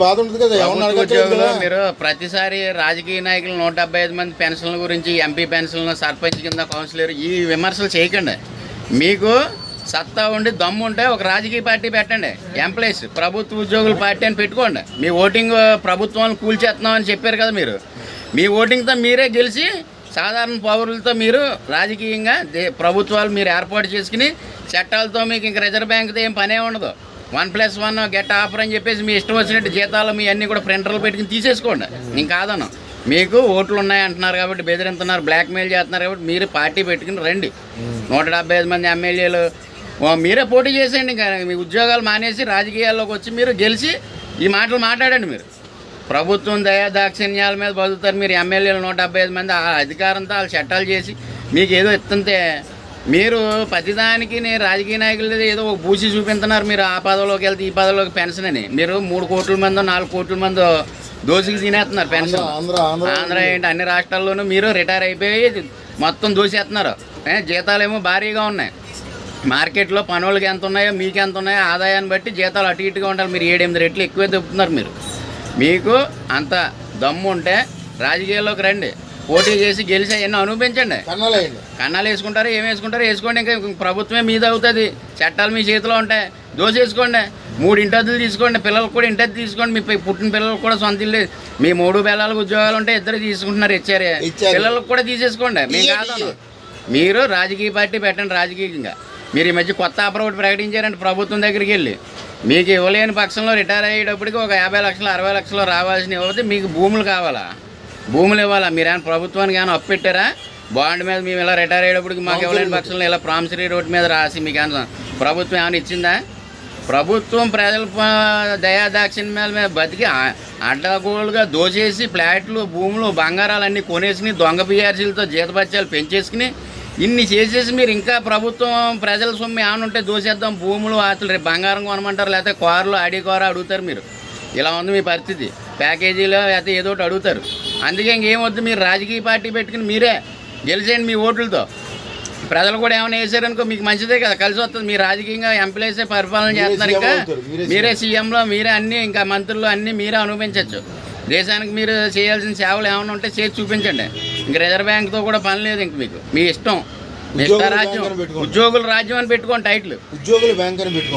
బాధ ఉంటుంది కదా ఉద్యోగులు మీరు ప్రతిసారి రాజకీయ నాయకులు నూట డెబ్బై ఐదు మంది పెన్షన్ల గురించి ఎంపీ పెన్షన్లు సర్పంచ్ కింద కౌన్సిలర్ ఈ విమర్శలు చేయకండి. మీకు సత్తా ఉండి దమ్ము ఉంటే ఒక రాజకీయ పార్టీ పెట్టండి. ఎంప్లాయీస్ ప్రభుత్వ ఉద్యోగుల పార్టీ అని పెట్టుకోండి. మీ ఓటింగ్ ప్రభుత్వాన్ని కూల్చేస్తున్నాం అని చెప్పారు కదా మీరు. మీ ఓటింగ్తో మీరే గెలిచి సాధారణ పౌరులతో మీరు రాజకీయంగా ప్రభుత్వాలు మీరు ఏర్పాటు చేసుకుని చట్టాలతో మీకు ఇంక రిజర్వ్ బ్యాంక్తో ఏం పనే ఉండదు. One plus one get offer అని చెప్పేసి మీ ఇష్టం వచ్చినట్టు జీతాలు మీ అన్నీ కూడా ప్రింటర్లు పెట్టుకుని తీసేసుకోండి. నేను కాదను. మీకు ఓట్లు ఉన్నాయి అంటున్నారు కాబట్టి బెదిరింతున్నారు బ్లాక్మెయిల్ చేస్తున్నారు కాబట్టి మీరు పార్టీ పెట్టుకుని రండి. నూట డెబ్బై ఐదు మంది ఎమ్మెల్యేలు మీరే పోటీ చేసేయండి. ఇంకా మీ ఉద్యోగాలు మానేసి రాజకీయాల్లోకి వచ్చి మీరు గెలిచి ఈ మాటలు మాట్లాడండి మీరు. ప్రభుత్వం దయా దాక్షిణ్యాల మీద బతుకుతారు మీరు ఎమ్మెల్యేలు నూట డెబ్బై ఐదు మంది ఆ అధికారంతో వాళ్ళు చట్టాలు చేసి మీకు ఏదో ఇస్తుంటే మీరు ప్రతిదానికి నేను రాజకీయ నాయకులు ఏదో ఒక బూసి చూపిస్తున్నారు. మీరు ఆ పదవిలోకి వెళ్తే ఈ పదవిలోకి పెన్షన్ అని. మీరు మూడు కోట్ల మందో నాలుగు కోట్ల మందో దోసుకు తినేస్తున్నారు పెన్షన్. ఆంధ్ర ఏంటి? అన్ని రాష్ట్రాల్లోనూ మీరు రిటైర్ అయిపోయి మొత్తం దూసేస్తున్నారు ఏ, జీతాలేమో భారీగా ఉన్నాయి. మార్కెట్లో పనులకి ఎంత ఉన్నాయో మీకు ఎంత ఉన్నాయో ఆదాయాన్ని బట్టి జీతాలు అటు ఇటుగా ఉండాలి. మీరు ఏడెనిమిది రెట్లు ఎక్కువే దొప్పుతున్నారు మీరు. మీకు అంత దమ్ము ఉంటే రాజకీయాల్లోకి రండి. పోటీ చేసి గెలిచి ఎన్నో అనుభవించండి. కన్నాలు వేసుకుంటారు ఏం వేసుకుంటారు వేసుకోండి. ఇంకా ప్రభుత్వమే మీద అవుతుంది. చట్టాలు మీ చేతిలో ఉంటాయి. దోసేసుకోండి మూడు ఇంటద్దులు తీసుకోండి. పిల్లలకు కూడా ఇంటద్దు తీసుకోండి. మీ పుట్టిన పిల్లలకు కూడా సొంత ఇల్లు మీ మూడు పిల్లలకు ఉద్యోగాలు ఉంటే ఇద్దరు తీసుకుంటున్నారు ఇచ్చారే. పిల్లలకు కూడా తీసేసుకోండి. మీ కాదు. మీరు రాజకీయ పార్టీ పెట్టండి రాజకీయంగా. మీరు ఈ మధ్య కొత్త ఆఫర్ ఒకటి ప్రకటించారంటే ప్రభుత్వం దగ్గరికి వెళ్ళి. మీకు ఇవ్వలేని పక్షంలో రిటైర్ అయ్యేటప్పటికి ఒక యాభై లక్షలు అరవై లక్షలు రావాల్సిన ఇవ్వతే మీకు భూములు కావాలా? భూములు ఇవ్వాలా? మీరేమైనా ప్రభుత్వానికి ఏమైనా అప్పు పెట్టారా? బాండ్ మీద మేము ఇలా రిటైర్ అయ్యేటప్పటికి మాకు ఇవ్వలేని పక్షంలో ఇలా ప్రామిసరీ రోడ్ మీద రాసి మీకు ఏమైనా ప్రభుత్వం ఏమైనా ఇచ్చిందా? ప్రభుత్వం ప్రజల దయాదాక్షిణ్యాల మీద బతికి అడ్డగోలుగా దోచేసి ఫ్లాట్లు భూములు బంగారాలు అన్నీ కొనేసుకుని దొంగ పిఆర్సీలతో జీతబత్యాలు పెంచేసుకుని ఇన్ని చేసేసి మీరు ఇంకా ప్రభుత్వం ప్రజల సొమ్ము ఏమైనా ఉంటే దోసేద్దాం. భూములు ఆస్తులు రేపు బంగారం కొనమంటారు లేకపోతే కార్లు ఆడి కారు అడుగుతారు మీరు. ఇలా ఉంది మీ పరిస్థితి. ప్యాకేజీలో లేకపోతే ఏదో ఒకటి అడుగుతారు. అందుకే ఇంకేం వద్దు మీరు రాజకీయ పార్టీ పెట్టుకుని మీరే గెలిచేయండి మీ ఓట్లతో. ప్రజలు కూడా ఏమైనా వేసారనుకో మీకు మంచిదే కదా కలిసి వస్తుంది. మీరు రాజకీయంగా ఎంప్లాయీసే పరిపాలన మీరే చేస్తున్నారు ఇంకా మీరే సీఎంలో మీరే అన్ని ఇంకా మంత్రులు అన్ని మీరే అనుభవించవచ్చు దేశానికి మీరు చేయాల్సిన సేవలు ఏమైనా ఉంటే చేసి చూపించండి. ఇంక రిజర్వ్ బ్యాంక్తో కూడా పని లేదు ఇంక మీకు. మీ ఇష్టం. రాజ్యం. ఉద్యోగుల రాజ్యం అని పెట్టుకోండి టైటిల్. ఉద్యోగులు బ్యాంక్ అని పెట్టుకోండి.